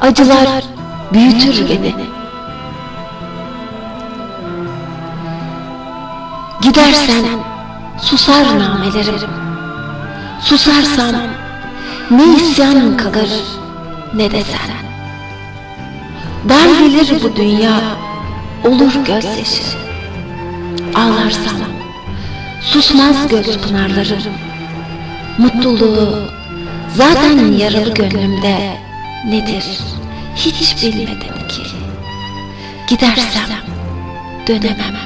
Acılar büyütür beni. Gidersen susar namelerim. Susarsam ne isyan kalır ne de sen. Dar gelir bu dünya olur gözyaşı. Ağlarsam susmaz göz pınarlarım. Mutluluğu zaten yaralı gönlümde nedir hiç bilmedim ki. Gidersem dönemem.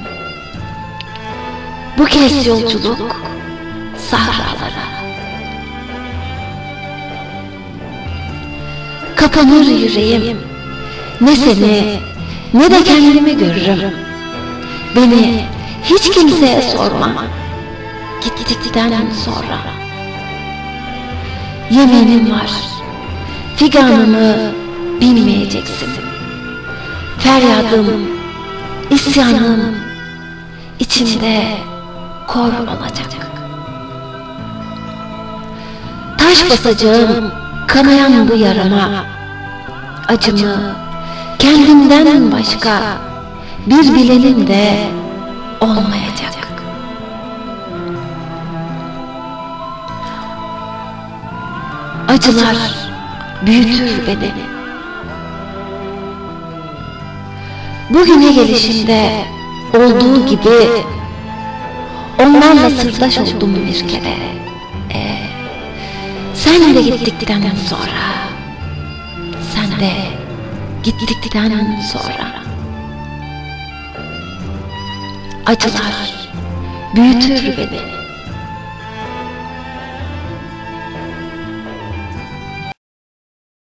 Bu kez yolculuk sahralara. Kapanır yüreğim. Ne seni ne de kendimi görürüm. Beni hiç kimseye sorma. Gittikten sonra. Yeminim var. Figanımı bilmeyeceksin. Feryadım, isyanım içimde kor olacak. Taş basacağım kanayan bu yarama. Acımı kendimden başka bir bilenim de olmayacak. Acılar büyütür bedeni. Bugüne gelişimde olduğu gibi onlarla sırdaş oldum bir kere. Ee, sen de gittikten sonra, sen de gittikten sonra. acılar büyütür beni.